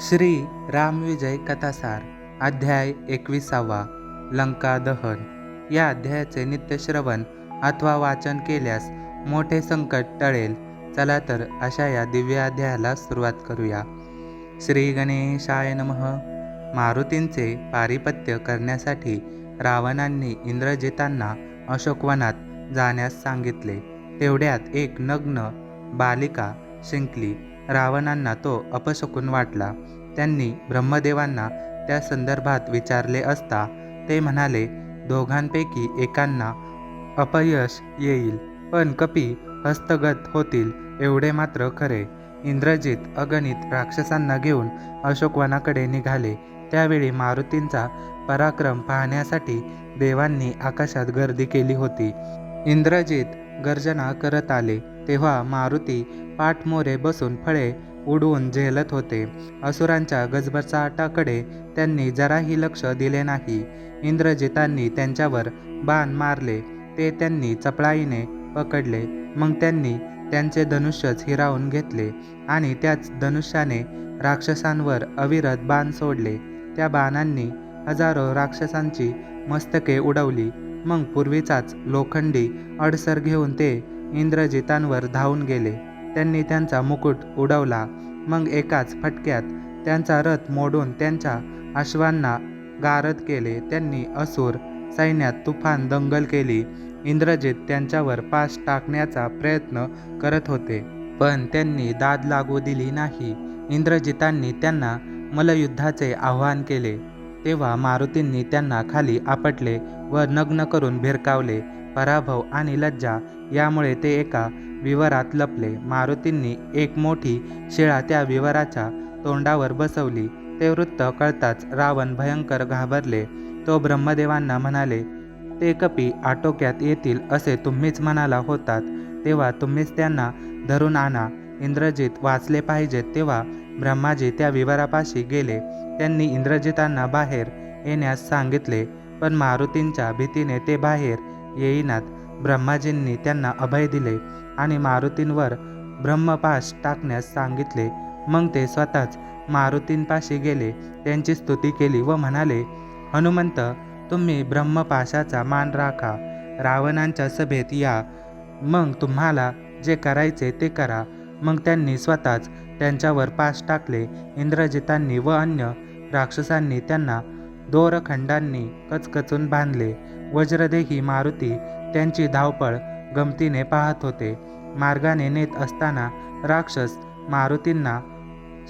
श्री रामविजय कथासार अध्याय एकविसावा लंका दहन. या अध्यायाचे नित्यश्रवण अथवा वाचन केल्यास मोठे संकट टळेल. चला तर अशा या दिव्य अध्यायाला सुरुवात करूया. श्री गणेशाय नमः. मारुतींचे पारिपत्य करण्यासाठी रावणांनी इंद्रजितांना अशोकवनात जाण्यास सांगितले. तेवढ्यात एक नग्न बालिका शिंकली. रावणांना तो अपशकून वाटला. त्यांनी ब्रह्मदेवांना त्या संदर्भात विचारले असता ते म्हणाले दोघांपैकी एकांना अपयश येईल पण कपी हस्तगत होतील एवढे मात्र खरे इंद्रजित अगणित राक्षसांना घेऊन अशोकवनाकडे निघाले. त्यावेळी मारुतींचा पराक्रम पाहण्यासाठी देवांनी आकाशात गर्दी केली होती. इंद्रजित गर्जना करत आले. तेव्हा मारुती पाठमोरे बसून फळे उडवून झेलत होते. असुरांच्या गजबचाटाकडे त्यांनी जराही लक्ष दिले नाही. इंद्रजितांनी त्यांच्यावर बाण मारले. ते त्यांनी चपळाईने पकडले. मग त्यांनी त्यांचे धनुष्यच हिरावून घेतले आणि त्याच धनुष्याने राक्षसांवर अविरत बाण सोडले. त्या बाणांनी हजारो राक्षसांची मस्तके उडवली. मग पूर्वीचाच लोखंडी अडसर घेऊन ते इंद्रजितांवर धावून गेले. त्यांनी त्यांचा मुकुट उडवला. मग एकाच फटक्यात त्यांचा रथ मोडून त्यांच्या अश्वांना गारद केले. त्यांनी असुर सैन्यात तुफान दंगल केली. इंद्रजित त्यांच्यावर पास टाकण्याचा प्रयत्न करत होते. पण त्यांनी दाद लागू दिली नाही. इंद्रजितांनी त्यांना मलयुद्धाचे आव्हान केले. तेव्हा मारुतींनी त्यांना खाली आपटले व नग्न करून भिरकावले. पराभव आणि लज्जा यामुळे ते एका विवरात लपले. मारुतींनी एक मोठी शिळा त्या विवराच्या तोंडावर बसवली. ते वृत्त कळताच रावण भयंकर घाबरले. तो ब्रह्मदेवांना म्हणाले ते कपी आटोक्यात येतील असे तुम्हीच म्हणाला होतात. तेव्हा तुम्हीच त्यांना धरून आणा. इंद्रजित वाचले पाहिजेत तेव्हा ब्रह्माजी त्या विवरापाशी गेले. त्यांनी इंद्रजितांना बाहेर येण्यास सांगितले पण मारुतींच्या भीतीने ते बाहेर येईनात. ब्रह्माजींनी त्यांना अभय दिले आणि मारुतींवर ब्रह्मपाश टाकण्यास सांगितले. मग ते स्वतःच मारुतींपाशी गेले त्यांची स्तुती केली व म्हणाले हनुमंत तुम्ही ब्रह्मपाशाचा मान राखा. रावणांच्या सभेत या. मग तुम्हाला जे करायचे ते करा. मग त्यांनी स्वतःच त्यांच्यावर पाश टाकले. इंद्रजितांनी व अन्य राक्षसांनी त्यांना दोरखंडांनी कचकचून बांधले. वज्रदेही मारुती त्यांची धावपळ गमतीने पाहत होते. मार्गाने नेत असताना राक्षस मारुतींना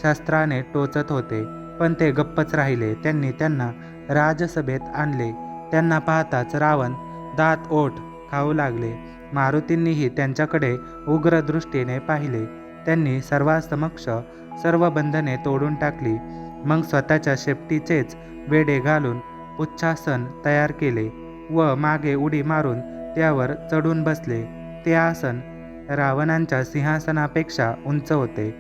शस्त्राने टोचत होते पण ते गप्पच राहिले. त्यांनी त्यांना राजसभेत आणले. त्यांना पाहताच रावण दात ओठ खाऊ लागले. मारुतींनीही त्यांच्याकडे उग्र दृष्टीने पाहिले. त्यांनी सर्वांसमक्ष सर्व बंधने तोडून टाकली. मग स्वतःच्या शेपटीचेच वेडे घालून उच्छासन तयार केले व मागे उडी मारून त्यावर चढून बसले. ते आसन रावणांच्या सिंहासनापेक्षा उंच होते.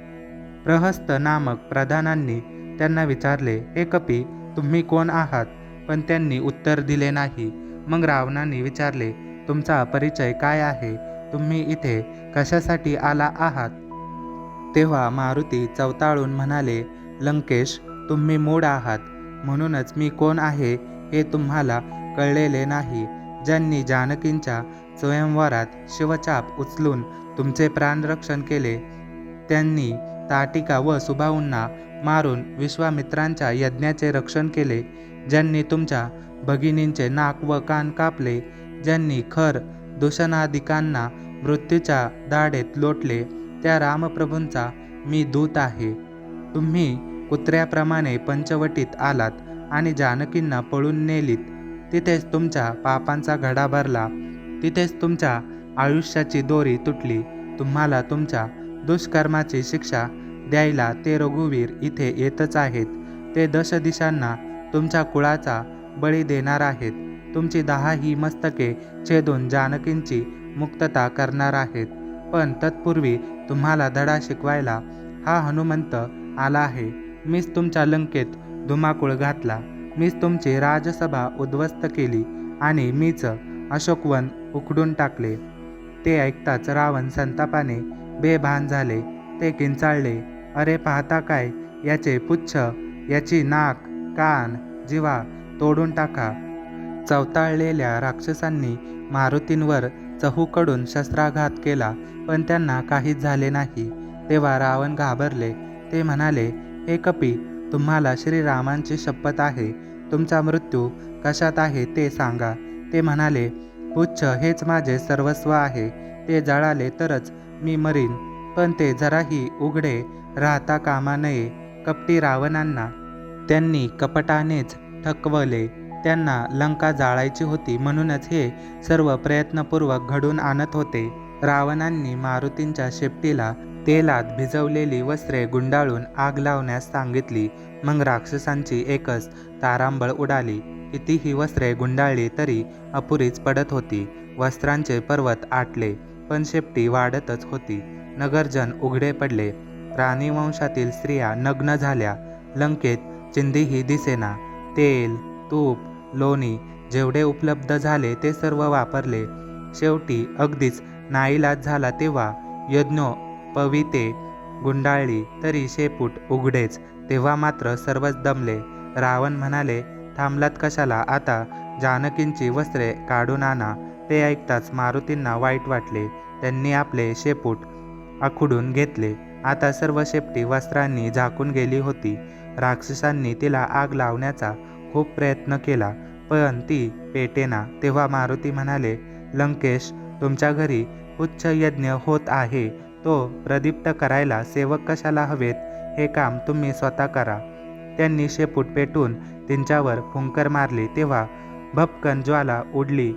प्रहस्त नामक प्रधानांनी त्यांना विचारले हे कपी तुम्ही कोण आहात? पण त्यांनी उत्तर दिले नाही. मग रावणांनी विचारले तुमचा परिचय काय आहे? तुम्ही इथे कशासाठी आला आहात? तेव्हा मारुती चवताळून म्हणाले लंकेश तुम्ही मूड आहात. म्हणूनच मी कोण आहे हे तुम्हाला कळलेले नाही. ज्यांनी जानकींच्या स्वयंवरात शिवचाप उचलून तुमचे प्राणरक्षण केले त्यांनी ताटिका व सुभाऊंना मारून विश्वामित्रांच्या यज्ञाचे रक्षण केले ज्यांनी तुमच्या भगिनींचे नाक व कान कापले ज्यांनी खर दूषणाधिकांना मृत्यूच्या दाढेत लोटले त्या रामप्रभूंचा मी दूत आहे. तुम्ही कुत्र्याप्रमाणे पंचवटीत आलात आणि जानकींना पळून नेलीत. तिथेच तुमच्या पापांचा घडा भरला. तिथेच तुमच्या आयुष्याची दोरी तुटली. तुम्हाला तुमच्या दुष्कर्माची शिक्षा द्यायला ते रघुवीर इथे येतच आहेत. ते दशदिशांना तुमच्या कुळाचा बळी देणार आहेत. तुमची दहा ही मस्तके छेदून जानकींची मुक्तता करणार आहेत. पण तत्पूर्वी तुम्हाला धडा शिकवायला हा हनुमंत आला आहे. मीच तुमच्या लंकेत धुमाकूळ घातला. मीच तुमची राजसभा उद्ध्वस्त केली आणि मीच अशोकवन उखडून टाकले. ते ऐकताच रावण संतापाने बेभान झाले. ते किंचाळले अरे पाहता काय? याचे पुच्छ याची नाक कान जिवा तोडून टाका. चवताळलेल्या राक्षसांनी मारुतींवर चहूकडून शस्त्राघात केला पण त्यांना काहीच झाले नाही. तेव्हा रावण घाबरले. ते म्हणाले हे कपी तुम्हाला श्रीरामांची शपथ आहे. तुमचा मृत्यू कशात आहे ते सांगा. ते म्हणाले पुच्छ हेच माझे सर्वस्व आहे. ते जळाले तरच मी मरीन. पण ते जराही उघडे राहता कामा नये कपटी रावणांना. त्यांनी कपटानेच थकवले त्यांना लंका जाळायची होती म्हणूनच हे सर्व प्रयत्नपूर्वक घडून आणत होते. रावणांनी मारुतींच्या शेपटीला तेलात भिजवलेली वस्त्रे गुंडाळून आग लावण्यास सांगितली. मग राक्षसांची एकच तारांबळ उडाली. कितीही वस्त्रे गुंडाळली तरी अपुरीच पडत होती. वस्त्रांचे पर्वत आटले पण शेपटी वाढतच होती. नगरजन उघडे पडले. राणीवंशातील स्त्रिया नग्न झाल्या. लंकेत चिंधीही दिसेना. तेल तूप लोणी जेवढे उपलब्ध झाले ते सर्व वापरले. शेवटी अगदीच नाईलाज झाला तेव्हा यज्ञो पविते गुंडाळली तरी शेपूट उघडेच तेव्हा मात्र सर्वच दमले. रावण म्हणाले थांबलात कशाला? आता जानकींची वस्त्रे काढून आणा. ते ऐकताच मारुतींना वाईट वाटले. त्यांनी आपले शेपूट आखुडून घेतले. आता सर्व शेपटी वस्त्रांनी झाकून गेली होती. राक्षसांनी तिला आग लावण्याचा खूप प्रयत्न केला पण ती पेटेना तेव्हा मारुती म्हणाले लंकेश तुमच्या घरी उच्च यज्ञ होत आहे. तो प्रदीप्त करायला सेवक कशाला हवेत हे काम तुम्ही स्वतः करा. त्यांनी शेपूट पेटून त्यांच्यावर फुंकर मारली तेव्हा भपकन ज्वाला उडली.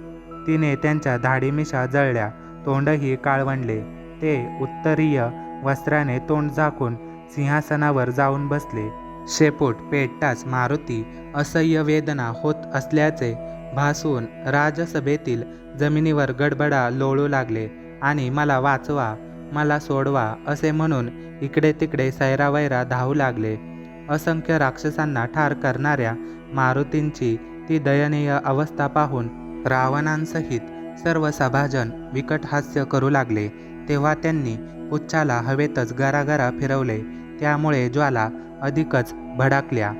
तिने त्यांच्या धाडीमिशा जळल्या तोंडही काळवंडले. ते उत्तरीय वस्त्राने तोंड झाकून सिंहासनावर जाऊन बसले. शेपूट पेटताच मारुती असह्य वेदना होत असल्याचे भासून राजसभेतील जमिनीवर गडबडा लोळू लागले. आणि मला वाचवा मला सोडवा असे म्हणून इकडे तिकडे सैरावैरा धावू लागले. असंख्य राक्षसांना ठार करणाऱ्या मारुतींची ती दयनीय अवस्था पाहून रावणांसहित सर्व सभाजन विकट हास्य करू लागले. तेव्हा त्यांनी पुच्छाला हवेतच गरागरा फिरवले. त्यामुळे ज्वाला अधिकच भडाकल्या.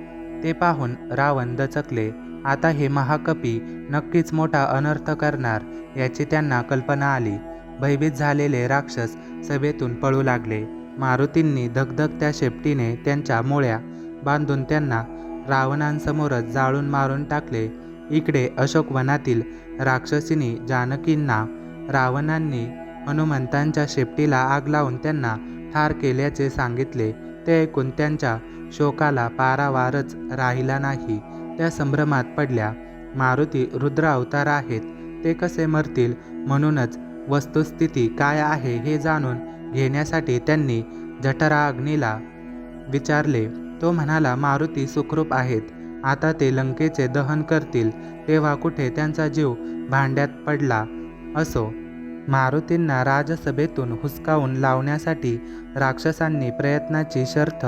ते पाहून रावण दचकले. आता हे महाकपी नक्कीच मोठा अनर्थ करणार याची त्यांना कल्पना आली. भयभीत झालेले राक्षस सभेतून पळू लागले. मारुतींनी धगधगत्या शेपटीने त्यांच्या मोळ्या बांधून त्यांना रावणांसमोरच जाळून मारून टाकले. इकडे अशोकवनातील राक्षसिनी जानकींना रावणांनी हनुमंतांच्या शेपटीला आग लावून त्यांना ठार केल्याचे सांगितले. ते ऐकून त्यांच्या शोकाला पारावारच राहिला नाही. त्या संभ्रमात पडल्या. मारुती रुद्र अवतार आहेत. ते कसे मरतील म्हणूनच वस्तुस्थिती काय आहे हे जाणून घेण्यासाठी त्यांनी जठराग्नीला विचारले. तो म्हणाला मारुती सुखरूप आहेत. आता ते लंकेचे दहन करतील. तेव्हा कुठे त्यांचा जीव भांड्यात पडला असो. मारुतींना राजसभेतून हुसकावून लावण्यासाठी राक्षसांनी प्रयत्नाची शर्थ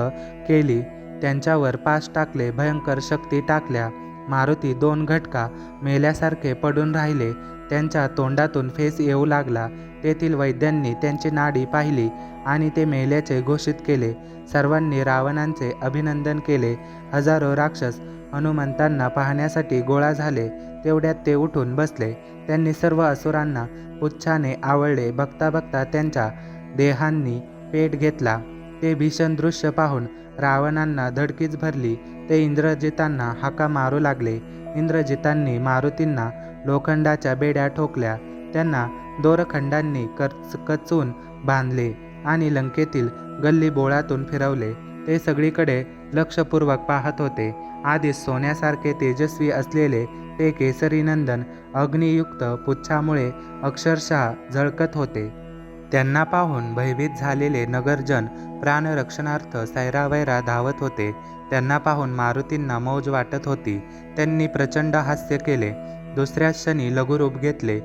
केली. त्यांच्यावर पाश टाकले भयंकर शक्ती टाकल्या. मारुती दोन घटका मेल्यासारखे पडून राहिले. त्यांच्या तोंडातून फेस येऊ लागला. तेथील वैद्यांनी त्यांची नाडी पाहिली आणि ते मेल्याचे घोषित केले. सर्वांनी रावणांचे अभिनंदन केले. हजारो राक्षस हनुमंतांना पाहण्यासाठी गोळा झाले. तेवढ्यात ते उठून बसले. त्यांनी सर्व असुरांना पुच्छाने आवडले बघता बघता त्यांच्या देहांनी पेट घेतला. ते भीषण दृश्य पाहून रावणांना धडकीच भरली. ते इंद्रजितांना हाका मारू लागले. इंद्रजितांनी मारुतींना लोखंडाच्या बेड्या ठोकल्या. त्यांना दोरखंडांनी कच कचून बांधले आणि लंकेतील गल्ली बोळातून फिरवले. ते सगळीकडे लक्षपूर्वक पाहत होते. आधीच सोन्यासारखे तेजस्वी असलेले ते केसरीनंदन अग्नियुक्त पुच्छामुळे अक्षरशः झळकत होते. त्यांना पाहून भयभीत झालेले नगरजन प्राणरक्षणार्थ सैरावैरा धावत होते. त्यांना पाहून मारुतींना मौज वाटत होती. त्यांनी प्रचंड हास्य केले. दुसऱ्या क्षणी लघुरूप घेतले.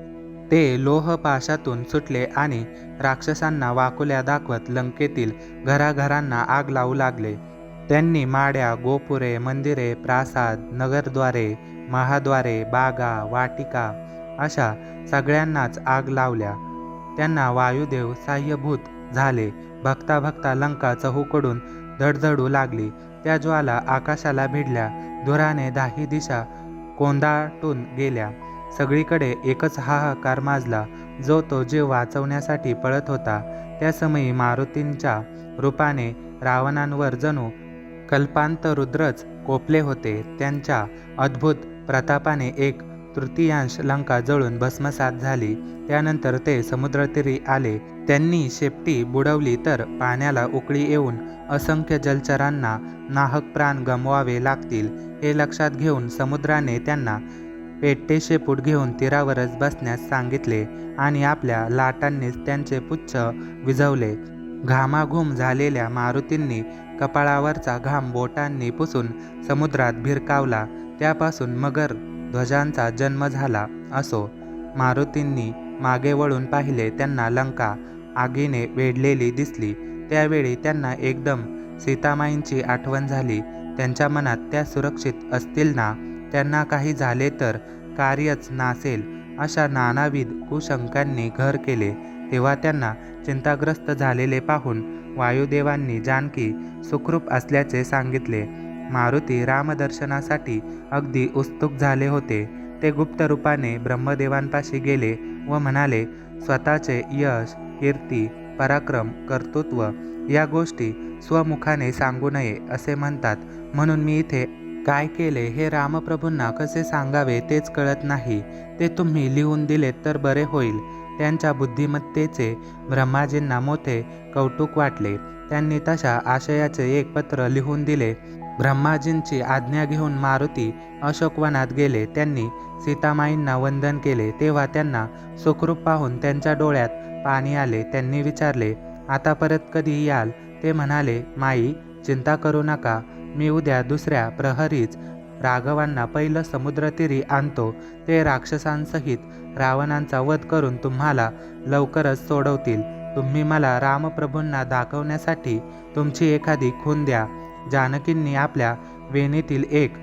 ते लोहपाशातून सुटले आणि राक्षसांना वाकुल्या दाखवत लंकेतील घराघरांना आग लावू लागले. त्यांनी माड्या गोपुरे मंदिरे प्रासाद नगरद्वारे महाद्वारे बागा वाटिका अशा सगळ्यांनाच आग लावल्या. त्यांना वायुदेव साह्यभूत झाले. भक्ता भक्ता लंका चहूकडून धडधडू लागली. त्या ज्वाला आकाशाला भिडल्या. धुराने दाही दिशा कोंदाटून गेल्या. सगळीकडे एकच हाहाकार माजला जो तो जीव वाचवण्यासाठी पळत होता. त्या समयी मारुतींच्या रूपाने रावणांवर जणू कल्पांत रुद्रच कोपले होते. त्यांच्या अद्भुत प्रतापाने एक तृतीयांश लंका जळून भस्मसात झाली. त्यानंतर ते समुद्रतीरी आले. त्यांनी शेपटी बुडवली तर पाण्याला उकळी येऊन असंख्य जलचरांना नाहक प्राण गमवावे लागतील. हे लक्षात घेऊन समुद्राने त्यांना पेट्टे शेपूट घेऊन तीरावरच बसण्यास सांगितले आणि आपल्या लाटांनीच त्यांचे पुच्छ विझवले. घामाघूम झालेल्या मारुतींनी कपाळावरचा घाम बोटांनी पुसून समुद्रात भिरकावला. त्यापासून मगर ध्वजांचा जन्म झाला असो. मारुतींनी मागे वळून पाहिले त्यांना लंका आगीने वेढलेली दिसली. त्यावेळी त्यांना एकदम सीतामाईंची आठवण झाली. त्यांच्या मनात त्या सुरक्षित असतील ना? त्यांना काही झाले तर कार्यच नासेल अशा नानाविध कुशंकांनी घर केले. तेव्हा त्यांना चिंताग्रस्त झालेले पाहून वायुदेवांनी जानकी सुखरूप असल्याचे सांगितले. मारुती रामदर्शनासाठी अगदी उत्सुक झाले होते. ते गुप्त रूपाने ब्रह्मदेवांपाशी गेले व म्हणाले स्वतःचे यश कीर्ती पराक्रम कर्तृत्व या गोष्टी स्वमुखाने सांगू नये असे म्हणतात. म्हणून मी इथे काय केले हे रामप्रभूंना कसे सांगावे तेच कळत नाही. ते तुम्ही लिहून दिलेत तर बरे होईल. त्यांच्या बुद्धिमत्तेचे ब्रह्माजींना मोठे कौतुक वाटले. त्यांनी तशा आशयाचे एक पत्र लिहून दिले. ब्रह्माजींची आज्ञा घेऊन मारुती अशोकवनात गेले. त्यांनी सीतामाईंना वंदन केले. तेव्हा त्यांना सुखरूप पाहून त्यांच्या डोळ्यात पाणी आले. त्यांनी विचारले आता परत कधी याल? ते म्हणाले माई चिंता करू नका. मी उद्या दुसऱ्या प्रहरीच राघवांना पहिलं समुद्रतीरी आणतो. ते राक्षसांसहित रावणांचा वध करून तुम्हाला लवकरच सोडवतील. तुम्ही मला रामप्रभूंना दाखवण्यासाठी तुमची एखादी खून द्या. जानकींनी आपल्या वेणीतील एक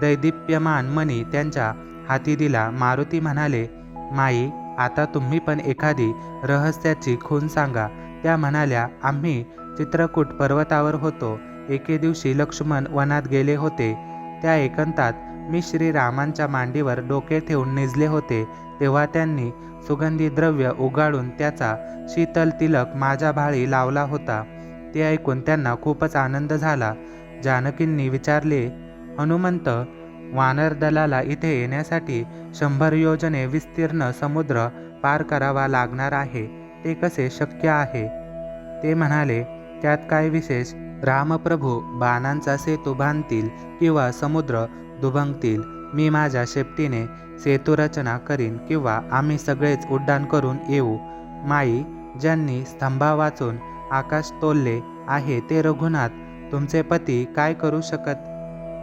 दैदिप्यमान मणी त्यांच्या हाती दिला. मारुती म्हणाले माई आता तुम्ही पण एखादी रहस्याची खून सांगा. त्या म्हणाल्या आम्ही चित्रकूट पर्वतावर होतो. एके दिवशी लक्ष्मण वनात गेले होते. त्या एकांतात मी श्रीरामांच्या मांडीवर डोके ठेवून निजले होते. तेव्हा त्यांनी सुगंधी द्रव्य उगाळून त्याचा शीतल तिलक माझ्या भाळी लावला होता. ते ऐकून त्यांना खूपच आनंद झाला. जानकींनी विचारले हनुमंत वानर दलाला इथे येण्यासाठी शंभर योजने विस्तीर्ण समुद्र पार करावा लागणार आहे. ते कसे शक्य आहे? ते म्हणाले त्यात काय विशेष? रामप्रभू बाणांचा सेतू बांधतील किंवा समुद्र दुभंगतील. मी माझ्या शेपटीने सेतुरचना करीन किंवा आम्ही सगळेच उड्डाण करून येऊ. माई ज्यांनी स्तंभा वाचून आकाश तोलले आहे ते रघुनाथ तुमचे पती काय करू शकत?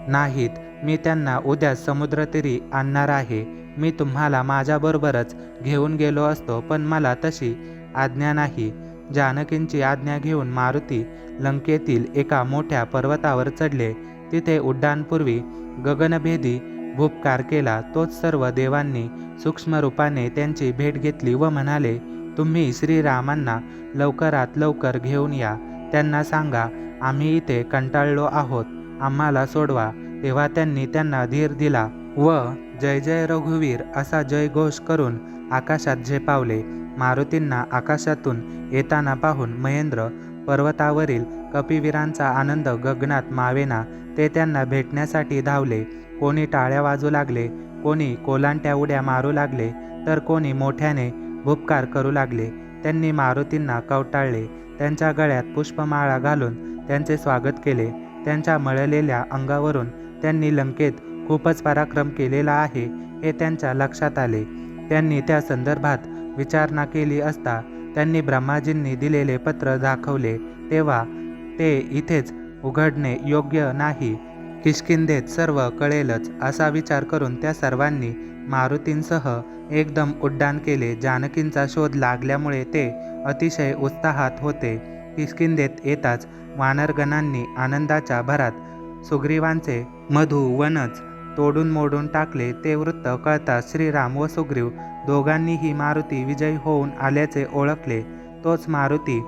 नाहीत मी त्यांना उद्या समुद्रतीरी आणणार आहे. मी तुम्हाला माझ्याबरोबरच घेऊन गेलो असतो पण मला तशी आज्ञा नाही. जानकींची आज्ञा घेऊन मारुती लंकेतील एका मोठ्या पर्वतावर चढले. तिथे उड्डाणपूर्वी गगनभेदी भूपकार केला. तोच सर्व देवांनी सूक्ष्म रूपाने त्यांची भेट घेतली व म्हणाले तुम्ही श्रीरामांना लवकरात लवकर घेऊन या. त्यांना सांगा आम्ही इथे कंटाळलो आहोत. आम्हाला सोडवा. तेव्हा त्यांनी त्यांना धीर दिला व जय जय रघुवीर असा जयघोष करून आकाशात झेपावले. मारुतींना आकाशातून येताना पाहून महेंद्र पर्वतावरील कपिवीरांचा आनंद गगनात मावेना. ते त्यांना भेटण्यासाठी धावले. कोणी टाळ्या वाजू लागले कोणी कोलांट्या उड्या मारू लागले तर कोणी मोठ्याने भुपकार करू लागले. त्यांनी मारुतींना कवटाळले. त्यांच्या गळ्यात पुष्पमाळा घालून त्यांचे स्वागत केले. त्यांच्या मळलेल्या अंगावरून त्यांनी लंकेत खूपच पराक्रम केलेला आहे हे त्यांच्या लक्षात आले. त्यांनी त्या संदर्भात विचारणा केली असता त्यांनी ब्रह्माजींनी दिलेले पत्र दाखवले. तेव्हा ते इथेच उघडणे योग्य नाही. किष्किंधेत सर्व कळेलच असा विचार करून त्या सर्वांनी मारुतींसह एकदम उड्डाण केले. जानकींचा शोध लागल्यामुळे ते अतिशय उत्साहात होते. किष्किंधेत येताच वानरगणांनी आनंदाच्या भरात सुग्रीवांचे मधु वनच तोडून मोडून टाकले. ते वृत्त कळताच श्रीराम व सुग्रीव दोघांनीही मारुती विजयी होऊन आल्याचे ओळखले. तोच मारुती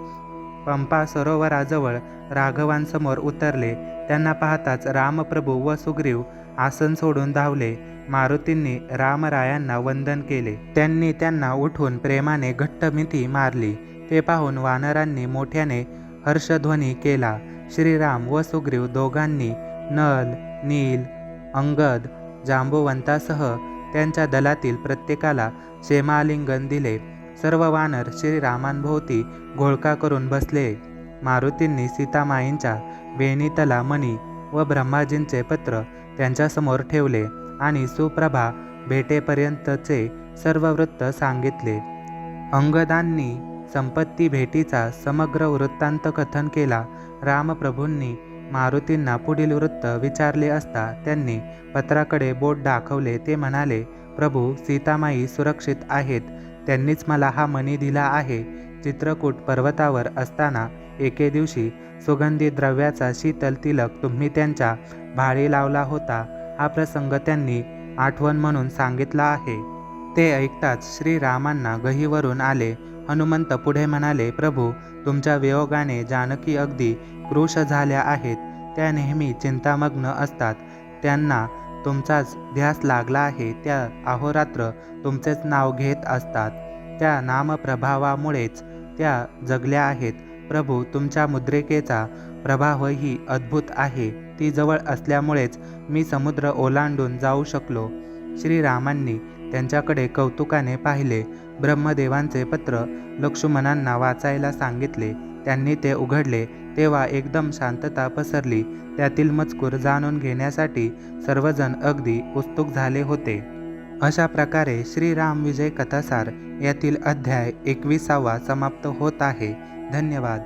पंपा सरोवराजवळ राघवांसमोर उतरले. त्यांना पाहताच रामप्रभू व सुग्रीव आसन सोडून धावले. मारुतींनी रामरायांना वंदन केले. त्यांनी त्यांना उठून प्रेमाने घट्ट मिठी मारली. ते पाहून वानरांनी मोठ्याने हर्षध्वनी केला. श्रीराम व सुग्रीव दोघांनी नल नील अंगद जांबुवंतासह त्यांच्या दलातील प्रत्येकाला क्षेमालिंगन दिले. सर्व वानर श्रीरामांभोवती घोळका करून बसले. मारुतींनी सीतामाईंच्या वेणीतला मणी व ब्रह्माजींचे पत्र त्यांच्यासमोर ठेवले आणि सुप्रभा भेटेपर्यंतचे सर्व वृत्त सांगितले. अंगदांनी संपत्ती भेटीचा समग्र वृत्तांत कथन केला. रामप्रभूंनी मारुतींना पुढील वृत्त विचारले असता त्यांनी पत्राकडे बोट दाखवले. ते म्हणाले प्रभू सीतामाई सुरक्षित आहेत. त्यांनीच मला हा मणी दिला आहे चित्रकूट पर्वतावर असताना एके दिवशी सुगंधी द्रव्याचा शीतल तिलक तुम्ही त्यांच्या भाळी लावला होता. हा प्रसंग त्यांनी आठवण म्हणून सांगितला आहे. ते ऐकताच श्रीरामांना गहीवरून आले. हनुमंत पुढे म्हणाले प्रभू तुमच्या वियोगाने जानकी अगदी क्रुश झाल्या आहेत. त्या नेहमी चिंतामग्न असतात. त्यांना तुमचाच ध्यास लागला आहे त्या अहोरात्र तुमचेच नाव घेत असतात. त्या नामप्रभावामुळेच त्या जगल्या आहेत. प्रभू तुमच्या मुद्रिकेचा प्रभावही अद्भुत आहे. ती जवळ असल्यामुळेच मी समुद्र ओलांडून जाऊ शकलो. श्रीरामांनी त्यांच्याकडे कौतुकाने पाहिले. ब्रह्मदेवांचे पत्र लक्ष्मणांना वाचायला सांगितले. त्यांनी ते उघडले. तेव्हा एकदम शांतता पसरली. त्यातील मजकूर जाणून घेण्यासाठी सर्वजण अगदी उत्सुक झाले होते. अशा प्रकारे श्रीराम विजय कथासार यातील अध्याय एकविसावा समाप्त होत आहे. धन्यवाद.